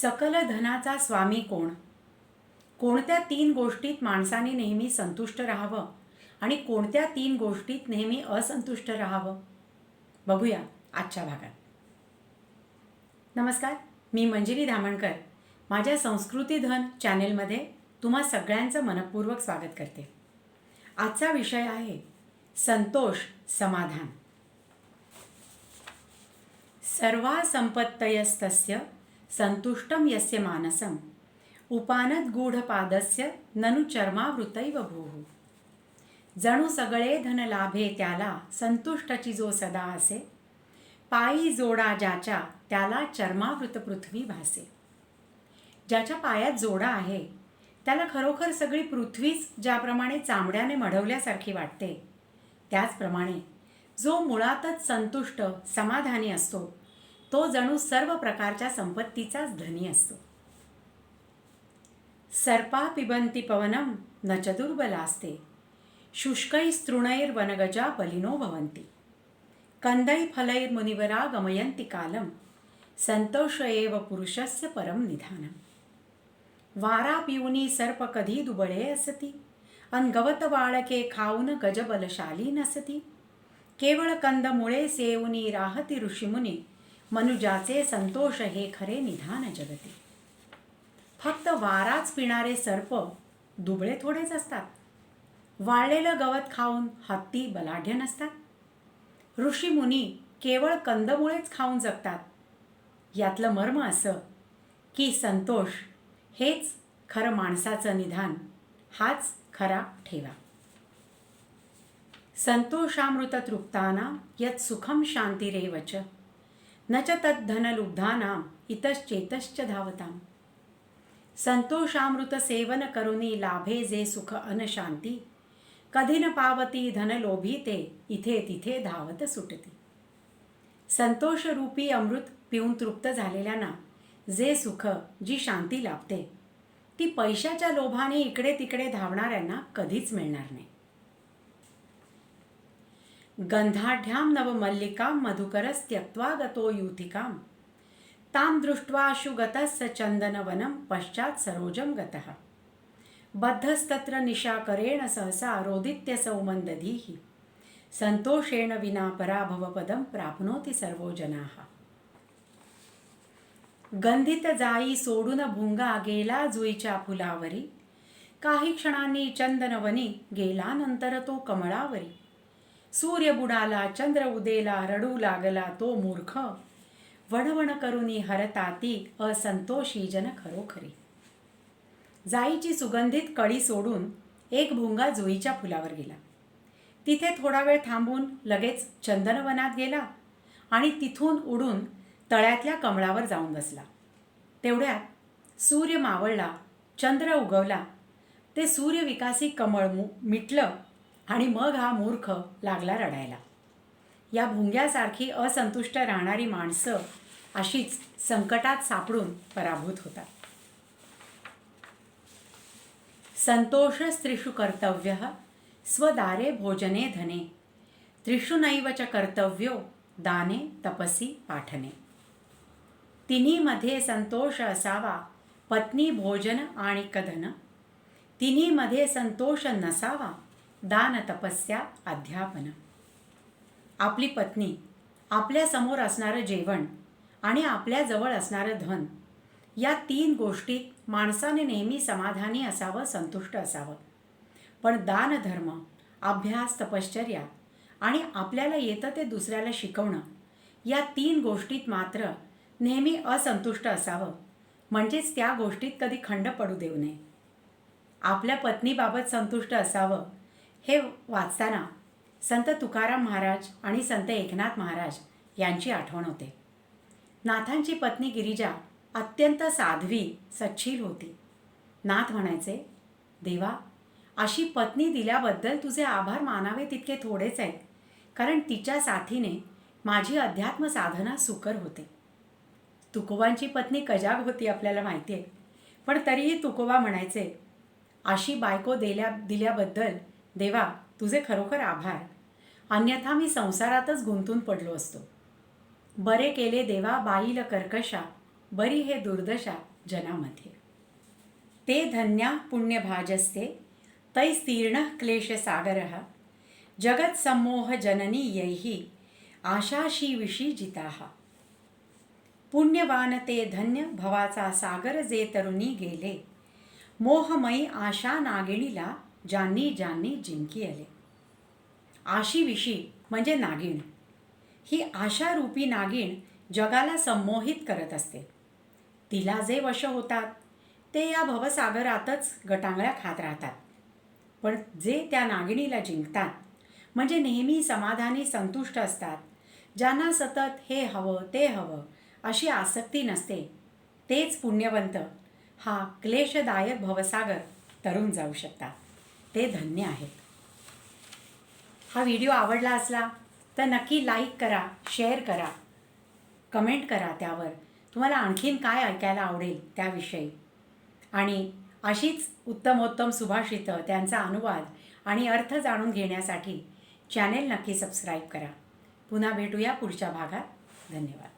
सकल धनाचा स्वामी कोण? कोणत्या तीन गोष्टीत माणसाने नेहमी संतुष्ट राहावं? आणि कोणत्या तीन गोष्टीत नेहमी असंतुष्ट राहावं? बघूया आजच्या भागात. नमस्कार मी मंजिरी धामणकर. माझ्या संस्कृती धन चॅनेलमध्ये तुम्हा सगळ्यांचं मनपूर्वक स्वागत करते. आजचा विषय आहे संतोष समाधान. सर्वा संपत्तयस्तस्य संतुष्टं यस्य मानसं उपानद गूढपादस्य ननु चर्मावृतैव भूः। जणू सगळे धन लाभे त्याला संतुष्टची जो सदा असे। पायी जोडा ज्याच्या त्याला चर्मावृत पृथ्वी भासे। ज्याच्या पायात जोडा आहे त्याला खरोखर सगळी पृथ्वीच ज्याप्रमाणे चामड्याने मढवल्यासारखी वाटते त्याचप्रमाणे जो मुळातच संतुष्ट समाधानी असतो तो जणू सर्व प्रकारच्या संपत्तीचाच धनी असतो. सर्पा पिबंती पवनम न च दुर्बलास्ते वनगजा बलिनो भवन्ति। मुनिवरा गमयन्ति कालं संतोष एव पुरुषस्य परम निधानम। वारा पिऊनी सर्प कधी दुबळे असती अनगवत बाळके खाऊन गजबलशाली नसती केवळ कंदमुळे सेवनी राहती ऋषीमुनी मनुजाचे संतोष हे खरे निधान जगते. फक्त वाराच पिणारे सर्प दुबळे थोडेच असतात. वाळलेलं गवत खाऊन हत्ती बलाढ्य नसतात. ऋषी मुनी केवळ कंदमुळेच खाऊन जगतात. यातलं मर्म असं की संतोष हेच खरं माणसाचं निधान हाच खरा ठेवा. संतोषामृत तृप्ताना यत सुखम शांतिरेव न च तद्धनलुब्धानां इतश्चेतश्च धावताम्। संतोषामृतसेवन लाभे जे सुख अनशांती कधी न पावती धनलोभी ते इथे तिथे धावत सुटती। संतोषरूपी अमृत पिऊन तृप्त झालेल्यांना जे सुख जी शांती लाभते ती पैशाच्या लोभाने इकडे तिकडे धावणाऱ्यांना कधीच मिळणार नाही। गन्धाढ्यां नवमल्लिकां मधुकरस्त्यक्त्वा गतो यूथिकां। तां दृष्ट्वा शुगतः गतस्य चन्दनवनं पश्चात् सरोजं गतः। बद्धस्तत्र निशाकरेण सहसा रोदित्य सौमन्दधीः सन्तोषेण विना पराभवपदं प्राप्नोति सर्वो जनाः गंधित जाई सोडून भुंगा गेला जुईच्या फुलावरी। काही क्षणांनी चंदनवनी गेला नंतर तो कमळावरी। सूर्य बुडाला चंद्र उदेला रडू लागला तो मूर्ख वणवण करुनी हरताती असंतोषी जन खरोखरी जाईची सुगंधित कळी सोडून एक भुंगा जुईच्या फुलावर गेला तिथे थोडा वेळ थांबून लगेच चंदनवनात गेला आणि तिथून उडून तळ्यातल्या कमळावर जाऊन बसला तेवढ्यात सूर्य मावळला चंद्र उगवला ते सूर्यविकासी कमळ मु मिटलं आणि मग हा मूर्ख लागला रडायला. या भुंग्यासारखी असंतुष्ट राहणारी माणसं अशीच संकटात सापडून पराभूत होतात. संतोष स्त्रिषु कर्तव्य स्वदारे भोजने धने त्रिषु नैव च कर्तव्यो दाने तपसी पाठने. तिन्हीमध्ये संतोष असावा पत्नी भोजन आणि कधन. तिन्हीमध्ये संतोष नसावा दान तपस्या अध्यापन. आपली पत्नी आपल्यासमोर असणारं जेवण आणि आपल्याजवळ असणारं धन या तीन गोष्टीत माणसाने नेहमी समाधानी असावं संतुष्ट असावं. पण दानधर्म अभ्यास तपश्चर्या आणि आपल्याला येतं ते दुसऱ्याला शिकवणं या तीन गोष्टीत मात्र नेहमी असंतुष्ट असावं. म्हणजेच त्या गोष्टीत कधी खंड पडू देऊ नये. आपल्या पत्नीबाबत संतुष्ट असावं हे वाचताना संत तुकाराम महाराज आणि संत एकनाथ महाराज यांची आठवण होते. नाथांची पत्नी गिरिजा अत्यंत साध्वी सच्छील होती. नाथ म्हणायचे देवा अशी पत्नी दिल्याबद्दल तुझे आभार मानावे तितके थोडेच आहेत कारण तिच्या साथीने माझी अध्यात्म साधना सुकर होते. तुकोबांची पत्नी कजाग होती आपल्याला माहिती आहे. पण तरीही तुकोबा म्हणायचे अशी बायको दिल्या दिल्याबद्दल देवा तुझे खरोखर आभार. अन्यथा मी संसारातच गुंतून पडलो असतो. बरे केले देवा बाईल कर्कशा बरी हे दुर्दशा जनामध्ये. ते धन्या पुण्यभाजस्ते तैस्तीर्ण क्लेशसागरः जगत्समोह जननी यैः आशाशी जिताः. पुण्यवान ते धन्य भवाचा सागर जे तरुणी गेले मोहमयी आशा नागिणीला ज्यांनी ज्यांनी जिंकी आले. आशीविशी म्हणजे नागिण. ही आशारूपी नागिण जगाला संमोहित करत असते. तिला जे वश होतात ते या भवसागरातच गटांगळ्या खात राहतात. पण जे त्या नागिणीला जिंकतात म्हणजे नेहमी समाधानी संतुष्ट असतात. ज्यांना सतत हे हवं ते हवं अशी आसक्ती नसते तेच पुण्यवंत हा क्लेशदायक भवसागर तरून जाऊ शकतात. ते धन्य आहेत. हा व्हिडिओ आवडला असला तर नक्की लाईक करा शेअर करा कमेंट करा त्यावर. तुम्हाला आणखीन काय ऐकायला आवडेल त्याविषयी? आणि अशीच उत्तमोत्तम सुभाषितं त्यांचा अनुवाद आणि अर्थ जाणून घेण्यासाठी चॅनेल नक्की सबस्क्राईब करा. पुन्हा भेटूया पुढच्या भागात. धन्यवाद.